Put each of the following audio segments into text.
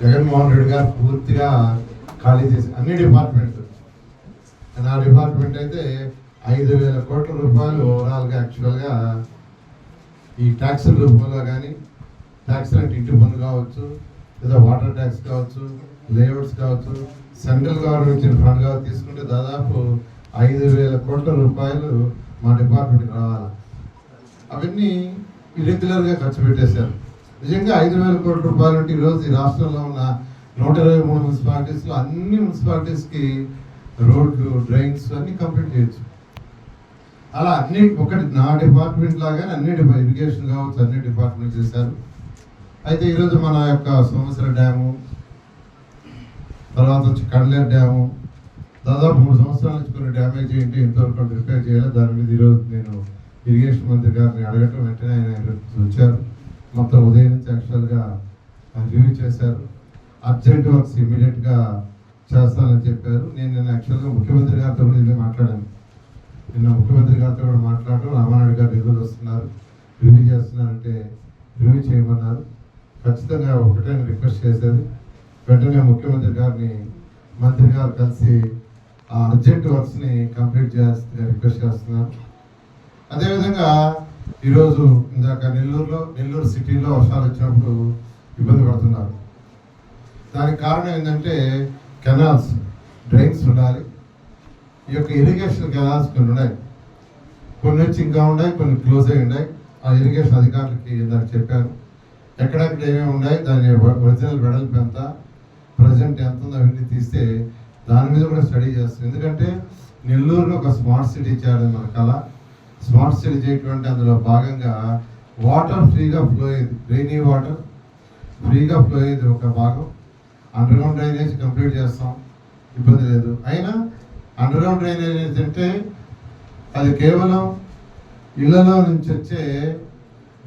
జగన్మోహన్ రెడ్డి గారు పూర్తిగా ఖాళీ చేసి అన్ని డిపార్ట్మెంట్స్. నా డిపార్ట్మెంట్ అయితే ఐదు వేల కోట్ల రూపాయలు ఓవరాల్గా యాక్చువల్గా ఈ ట్యాక్సుల రూపంలో కానీ ట్యాక్స్ అంటే ఇంటి పన్ను కావచ్చు లేదా వాటర్ ట్యాక్స్ కావచ్చు లేఅవుట్స్ కావచ్చు సెంట్రల్ గవర్నమెంట్ ఇచ్చిన ఫండ్ కావచ్చు తీసుకుంటే దాదాపు ఐదు వేల కోట్ల రూపాయలు మా డిపార్ట్మెంట్కి రావాలి. అవన్నీ ఇరెగ్యులర్గా ఖర్చు పెట్టేశారు. నిజంగా ఐదు వేల కోట్ల రూపాయలు అంటే ఈరోజు ఈ రాష్ట్రంలో ఉన్న నూట ఇరవై మూడు మున్సిపాలిటీస్లో అన్ని మున్సిపాలిటీస్కి రోడ్లు డ్రైన్స్ అన్నీ కంప్లీట్ చేయొచ్చు. అలా అన్ని ఒకటి నా డిపార్ట్మెంట్ లాగానే అన్ని డిపా ఇరిగేషన్ కావచ్చు అన్ని డిపార్ట్మెంట్ చేశారు. అయితే ఈరోజు మన యొక్క సోమేశ్వర డ్యాము తర్వాత వచ్చి కడలేరు డ్యాము దాదాపు మూడు సంవత్సరాల నుంచి కొన్ని డ్యామేజ్ ఏంటి ఎంతవరకు రిపేర్ చేయాలి దాని మీద ఈరోజు నేను ఇరిగేషన్ మంత్రి గారిని అడగటం వెంటనే ఆయన వచ్చారు. మొత్తం ఉదయం నుంచి యాక్చువల్గా రివ్యూ చేశారు. అర్జెంట్ వర్క్స్ ఇమీడియట్గా చేస్తానని చెప్పారు. నేను నిన్న యాక్చువల్గా ముఖ్యమంత్రి గారితో కూడా మాట్లాడాను. నిన్న ముఖ్యమంత్రి గారితో కూడా మాట్లాడటం రామానాయుడు గారు ఎదురు వస్తున్నారు రివ్యూ చేస్తున్నారంటే రివ్యూ చేయమన్నారు. ఖచ్చితంగా ఒకటే రిక్వెస్ట్ చేసేది వెంటనే ముఖ్యమంత్రి గారిని మంత్రి గారు కలిసి ఆ అర్జెంట్ వర్క్స్ని కంప్లీట్ చేయాల్సిందిగా రిక్వెస్ట్ చేస్తున్నారు. అదేవిధంగా ఈరోజు ఇందాక నెల్లూరులో నెల్లూరు సిటీలో వర్షాలు వచ్చినప్పుడు ఇబ్బంది పడుతున్నారు. దానికి కారణం ఏంటంటే కెనాల్స్ డ్రైన్స్ ఉండాలి. ఈ యొక్క ఇరిగేషన్ కెనాల్స్ కొన్ని ఉన్నాయి. కొన్ని వచ్చి ఇంకా ఉన్నాయి కొన్ని క్లోజ్ అయి ఉన్నాయి. ఆ ఇరిగేషన్ అధికారులకి ఇందాక చెప్పాను. ఎక్కడెక్కడ ఏమేమి ఉన్నాయి దాని ఒరిజినల్ వెడల్పు ఎంత ప్రజెంట్ ఎంత ఉందో అవన్నీ తీస్తే దాని మీద కూడా స్టడీ చేస్తాం. ఎందుకంటే నెల్లూరులో ఒక స్మార్ట్ సిటీ చేయాలని మన కళ. స్మార్ట్ సిటీ చేయటం అంటే అందులో భాగంగా వాటర్ ఫ్రీగా ఫ్లో అయ్యేది రెయినీ వాటర్ ఫ్రీగా ఫ్లో అయ్యేది ఒక భాగం. అండర్గ్రౌండ్ డ్రైనేజ్ కంప్లీట్ చేస్తాం. ఇబ్బంది లేదు. అయినా అండర్గ్రౌండ్ డ్రైనేజ్ అంటే అది కేవలం ఇళ్ళలో నుంచి వచ్చే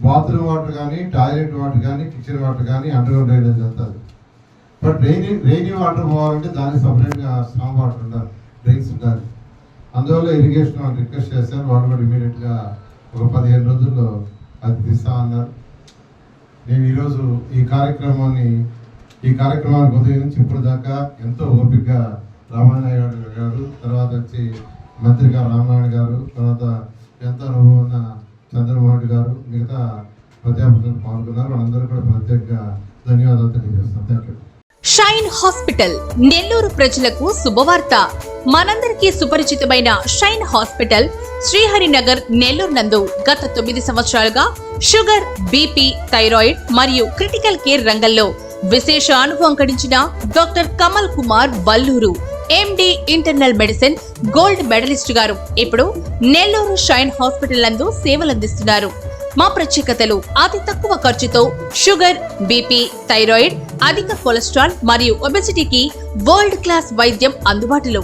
బాత్రూమ్ వాటర్ కానీ టాయిలెట్ వాటర్ కానీ కిచెన్ వాటర్ కానీ అండర్గ్రౌండ్ డ్రైనేజ్ వెళ్తుంది బట్ రెయినీ రెయినీ వాటర్ పోవాలంటే దానికి సపరేట్గా స్ట్రాంగ్ వాటర్ ఉండాలి. డ్రైన్స్ ఉండాలి. అందువల్ల ఇరిగేషన్ వాళ్ళు రిక్వెస్ట్ చేశారు. వాళ్ళు కూడా ఇమీడియట్గా ఒక పదిహేను రోజుల్లో అది తీస్తా అన్నారు. నేను ఈరోజు ఈ కార్యక్రమాన్ని ఈ కార్యక్రమానికి ఉదయం నుంచి ఇప్పుడు దాకా ఎంతో ఓపికగా రామానాయుడు గారు తర్వాత వచ్చి మంత్రి గారు గారు తర్వాత ఎంతో అనుభవం ఉన్న చంద్రమోహన్ గారు మిగతా ప్రజాప్రతినిధులు పాల్గొన్నారు. వాళ్ళందరూ కూడా ప్రత్యేకంగా ధన్యవాదాలు తెలియజేస్తాను thank you Shine hospital Nellore ప్రజలకు శుభవార్త. మనందరికీ సుపరిచితమైన షైన్ హాస్పిటల్ శ్రీహరినగర్ నెల్లూరు నందు గత తొమ్మిది సంవత్సరాలుగా షుగర్ బీపీ థైరాయిడ్ మరియు క్రిటికల్ కేర్ రంగంలో విశేష అనుభవం గడించిన doctor Kamal Kumar Valluru MD internal medicine gold medalist గారు ఇప్పుడు నెల్లూరు షైన్ హాస్పిటల్ నందు సేవలందిస్తున్నారు. మా ప్రత్యేకతలు అతి తక్కువ ఖర్చుతో షుగర్ బీపీ థైరాయిడ్ అధిక కొలెస్ట్రాల్ మరియు ఒబెసిటీకి వరల్డ్ క్లాస్ వైద్యం అందుబాటులో.